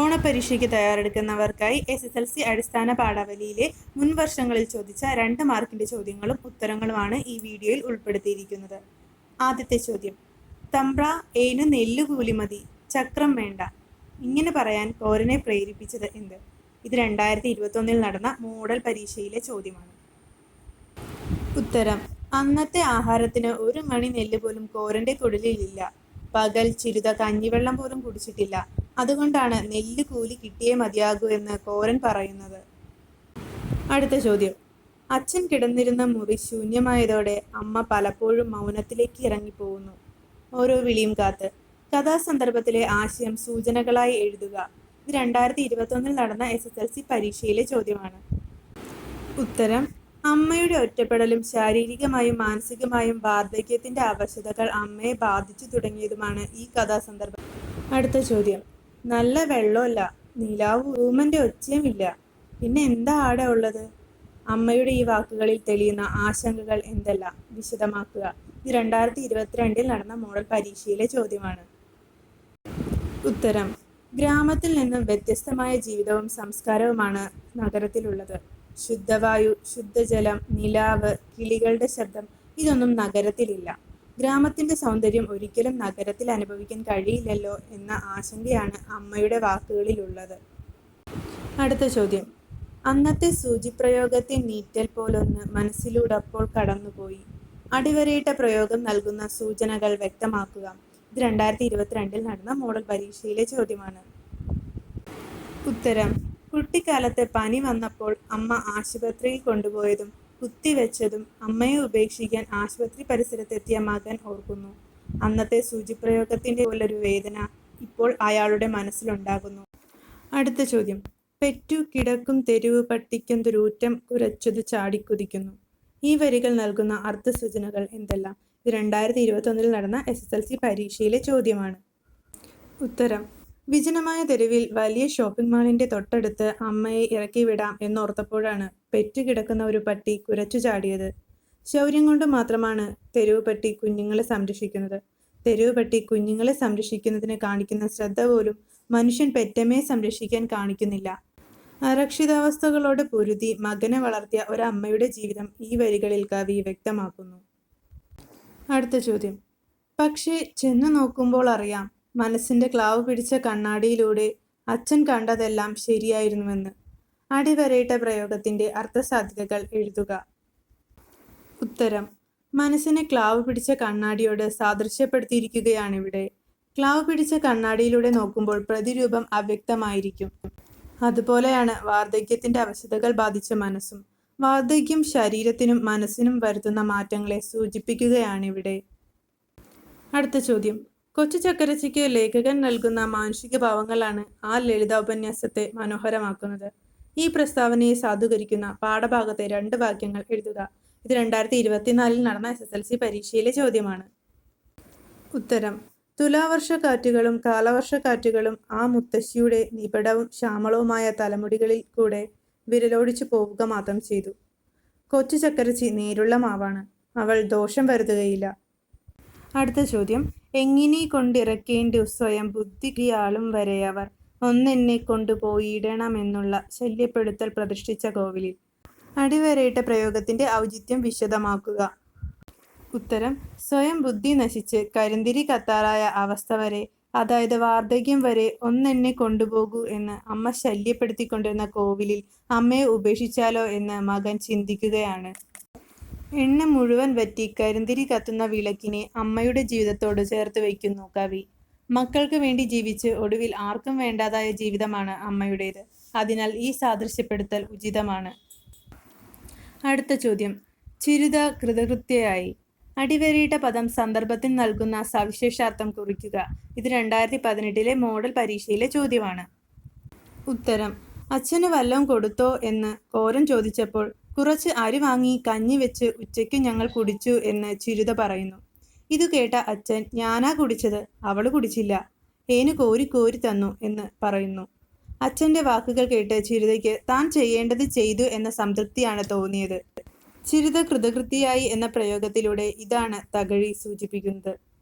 ഓണപരീക്ഷയ്ക്ക് തയ്യാറെടുക്കുന്നവർക്കായി S S L C അടിസ്ഥാന പാഠാവലിയിലെ മുൻ വർഷങ്ങളിൽ ചോദിച്ച രണ്ട് മാർക്കിന്റെ ചോദ്യങ്ങളും ഉത്തരങ്ങളുമാണ് ഈ വീഡിയോയിൽ ഉൾപ്പെടുത്തിയിരിക്കുന്നത്. ആദ്യത്തെ ചോദ്യം തമ്പ്ര ഏന് നെല്ലുകൂലി മതി ചക്രം വേണ്ട. ഇങ്ങനെ പറയാൻ കോരനെ പ്രേരിപ്പിച്ചത് എന്ത്? ഇത് രണ്ടായിരത്തി ഇരുപത്തൊന്നിൽ നടന്ന മോഡൽ പരീക്ഷയിലെ ചോദ്യമാണ്. ഉത്തരം അന്നത്തെ ആഹാരത്തിന് ഒരു മണി നെല്ല് പോലും കോരന്റെ കുടലിലില്ല. പകൽ ചിരുത കഞ്ഞിവെള്ളം പോലും കുടിച്ചിട്ടില്ല. അതുകൊണ്ടാണ് നെല്ല് കൂലി കിട്ടിയേ മതിയാകൂ എന്ന് കോരൻ പറയുന്നത്. അടുത്ത ചോദ്യം. അച്ഛൻ കിടന്നിരുന്ന മുറി ശൂന്യമായതോടെ അമ്മ പലപ്പോഴും മൗനത്തിലേക്ക് ഇറങ്ങിപ്പോകുന്നു. ഓരോ വിളിയും കാത്ത്. കഥാസന്ദർഭത്തിലെ ആശയം സൂചനകളായി എഴുതുക. ഇത് രണ്ടായിരത്തി ഇരുപത്തൊന്നിൽ നടന്ന എസ് എസ് എൽ സി പരീക്ഷയിലെ ചോദ്യമാണ്. ഉത്തരം. അമ്മയുടെ ഒറ്റപ്പെടലും ശാരീരികമായും മാനസികമായും വാർദ്ധക്യത്തിന്റെ അവശതകൾ അമ്മയെ ബാധിച്ചു തുടങ്ങിയതുമാണ് ഈ കഥാസന്ദർഭം. അടുത്ത ചോദ്യം. നല്ല വെള്ളമല്ല. നിലാവ് ഊമന്റെ ഒച്ചയുമില്ല. പിന്നെ എന്താ ആടെ ഉള്ളത്? അമ്മയുടെ ഈ വാക്കുകളിൽ തെളിയുന്ന ആശങ്കകൾ എന്തല്ല? വിശദമാക്കുക. ഇത് രണ്ടായിരത്തി ഇരുപത്തിരണ്ടിൽ നടന്ന മോഡൽ പരീക്ഷയിലെ ചോദ്യമാണ്. ഉത്തരം. ഗ്രാമത്തിൽ നിന്നും വ്യത്യസ്തമായ ജീവിതവും സംസ്കാരവുമാണ് നഗരത്തിലുള്ളത്. ശുദ്ധവായു ശുദ്ധജലം നിലാവ് കിളികളുടെ ശബ്ദം ഇതൊന്നും നഗരത്തിലില്ല. ഗ്രാമത്തിന്റെ സൗന്ദര്യം ഒരിക്കലും നഗരത്തിൽ അനുഭവിക്കാൻ കഴിയില്ലല്ലോ എന്ന ആശങ്കയാണ് അമ്മയുടെ വാക്കുകളിലുള്ളത്. അടുത്ത ചോദ്യം. അന്നത്തെ സൂചിപ്രയോഗത്തെ നീറ്റൽ പോലൊന്ന് മനസ്സിലൂടെ അപ്പോൾ കടന്നുപോയി. അടിവരയിട്ട പ്രയോഗം നൽകുന്ന സൂചനകൾ വ്യക്തമാക്കുക. ഇത് രണ്ടായിരത്തി ഇരുപത്തിരണ്ടിൽ നടന്ന മോഡൽ പരീക്ഷയിലെ ചോദ്യമാണ്. ഉത്തരം. കുട്ടിക്കാലത്ത് പനി വന്നപ്പോൾ അമ്മ ആശുപത്രിയിൽ കൊണ്ടുപോയതും കുത്തിവെച്ചതും അമ്മയെ ഉപേക്ഷിക്കാൻ ആശുപത്രി പരിസരത്തെത്തിയ മകൻ ഓർക്കുന്നു. അന്നത്തെ സൂചിപ്രയോഗത്തിന്റെ പോലൊരു വേദന ഇപ്പോൾ അയാളുടെ മനസ്സിലുണ്ടാകുന്നു. അടുത്ത ചോദ്യം. പെറ്റു കിടക്കും തെരുവ് പട്ടിക്കും ദുരൂറ്റം കുരച്ചത് ചാടിക്കുതിക്കുന്നു ഈ വരികൾ നൽകുന്ന അർത്ഥസൂചനകൾ എന്തെല്ലാം? ഇത് രണ്ടായിരത്തി ഇരുപത്തൊന്നിൽ നടന്ന എസ് എസ് എൽ സി പരീക്ഷയിലെ ചോദ്യമാണ്. ഉത്തരം. വിജനമായ തെരുവിൽ വലിയ ഷോപ്പിംഗ് മാളിന്റെ തൊട്ടടുത്ത് അമ്മയെ ഇറക്കി വിടാം എന്നോർത്തപ്പോഴാണ് പെറ്റുകിടക്കുന്ന ഒരു പട്ടി കുരച്ചു ചാടിയത്. ശൗര്യം കൊണ്ട് മാത്രമാണ് തെരുവ് പട്ടി കുഞ്ഞുങ്ങളെ സംരക്ഷിക്കുന്നത്. തെരുവ് പട്ടി കുഞ്ഞുങ്ങളെ സംരക്ഷിക്കുന്നതിന് കാണിക്കുന്ന ശ്രദ്ധ പോലും മനുഷ്യൻ പെറ്റമ്മയെ സംരക്ഷിക്കാൻ കാണിക്കുന്നില്ല. അരക്ഷിതാവസ്ഥകളോട് പൊരുതി മകനെ വളർത്തിയ ഒരമ്മയുടെ ജീവിതം ഈ വരികളിൽ കവി വ്യക്തമാക്കുന്നു. അടുത്ത ചോദ്യം. പക്ഷേ ചെന്നു നോക്കുമ്പോൾ അറിയാം മനസ്സിന്റെ ക്ലാവ് പിടിച്ച കണ്ണാടിയിലൂടെ അച്ഛൻ കണ്ടതെല്ലാം ശരിയായിരുന്നുവെന്ന് അടിവരയിട്ട പ്രയോഗത്തിന്റെ അർത്ഥസാധ്യതകൾ എഴുതുക. ഉത്തരം. മനസ്സിനെ ക്ലാവ് പിടിച്ച കണ്ണാടിയോട് സാദൃശ്യപ്പെടുത്തിയിരിക്കുകയാണിവിടെ. ക്ലാവ് പിടിച്ച കണ്ണാടിയിലൂടെ നോക്കുമ്പോൾ പ്രതിരൂപം അവ്യക്തമായിരിക്കും. അതുപോലെയാണ് വാർദ്ധക്യത്തിന്റെ അവശതകൾ ബാധിച്ച മനസ്സും. വാർദ്ധക്യം ശരീരത്തിനും മനസ്സിനും വരുത്തുന്ന മാറ്റങ്ങളെ സൂചിപ്പിക്കുകയാണിവിടെ. അടുത്ത ചോദ്യം. കൊച്ചു ചക്കരച്ചിക്ക് ലേഖകൻ നൽകുന്ന മാനുഷിക ഭാവങ്ങളാണ് ആ ലളിത ഉപന്യാസത്തെ മനോഹരമാക്കുന്നത്. ഈ പ്രസ്താവനയെ സാധൂകരിക്കുന്ന പാഠഭാഗത്തെ രണ്ട് വാക്യങ്ങൾ എഴുതുക. ഇത് രണ്ടായിരത്തി ഇരുപത്തിനാലിൽ നടന്ന എസ് എസ് എൽ സി പരീക്ഷയിലെ ചോദ്യമാണ്. ഉത്തരം തുലാവർഷ കാറ്റുകളും കാലവർഷ കാറ്റുകളും ആ മുത്തശ്ശിയുടെ നിബിഡവും ശ്യാമളവുമായ തലമുടികളിൽ കൂടെ വിരലോടിച്ചു പോവുക മാത്രം ചെയ്തു. കൊച്ചു ചക്കരച്ചി നേരുള്ള മാവാണ്. അവൾ ദോഷം വരുത്തുകയില്ല. അടുത്ത ചോദ്യം എങ്ങിനെ കൊണ്ടിറക്കേണ്ടി സ്വയം ബുദ്ധിയാളും വരെ അവർ ഒന്നെന്നെ കൊണ്ടുപോയിടണമെന്നുള്ള ശല്യപ്പെടുത്തൽ പ്രതിഷ്ഠിച്ച കോവിലിൽ. അടിവരയിട്ട പ്രയോഗത്തിന്റെ ഔചിത്യം വിശദമാക്കുക. ഉത്തരം സ്വയം ബുദ്ധി നശിച്ച് കരിന്തിരി കത്താറായ അവസ്ഥ വരെ അതായത് വാർദ്ധക്യം വരെ ഒന്നെന്നെ കൊണ്ടുപോകൂ എന്ന് അമ്മ ശല്യപ്പെടുത്തിക്കൊണ്ടിരുന്ന കോവിലിൽ അമ്മയെ ഉപേക്ഷിച്ചാലോ എന്ന് മകൻ ചിന്തിക്കുകയാണ്. എണ്ണ മുഴുവൻ വറ്റി കരിന്തിരി കത്തുന്ന വിളക്കിനെ അമ്മയുടെ ജീവിതത്തോട് ചേർത്ത് വയ്ക്കുന്നു കവി. മക്കൾക്ക് വേണ്ടി ജീവിച്ച് ഒടുവിൽ ആർക്കും വേണ്ടാതായ ജീവിതമാണ് അമ്മയുടേത്. അതിനാൽ ഈ സാദൃശ്യപ്പെടുത്തൽ ഉചിതമാണ്. അടുത്ത ചോദ്യം. ചിരുത കൃതകൃത്യയായി. അടിവരയിട്ട പദം സന്ദർഭത്തിൽ നൽകുന്ന സവിശേഷാർത്ഥം കുറിക്കുക. ഇത് രണ്ടായിരത്തി പതിനെട്ടിലെ മോഡൽ പരീക്ഷയിലെ ചോദ്യമാണ്. ഉത്തരം. അച്ഛന് വല്ലതും കൊടുത്തോ എന്ന് കോരൻ ചോദിച്ചപ്പോൾ കുറച്ച് അരി വാങ്ങി കഞ്ഞി വെച്ച് ഉച്ചയ്ക്ക് ഞങ്ങൾ കുടിച്ചു എന്ന് ചിരുത പറയുന്നു. ഇത് കേട്ട അച്ഛൻ ഞാനാ കുടിച്ചത്. അവൾ കുടിച്ചില്ല. ഏന് കോരി കോരി തന്നു എന്ന് പറയുന്നു. അച്ഛന്റെ വാക്കുകൾ കേട്ട് ചിരുതയ്ക്ക് താൻ ചെയ്യേണ്ടത് ചെയ്തു എന്ന സംതൃപ്തിയാണ് തോന്നിയത്. ചിരുത കൃതകൃത്തിയായി എന്ന പ്രയോഗത്തിലൂടെ ഇതാണ് തകഴി സൂചിപ്പിക്കുന്നത്.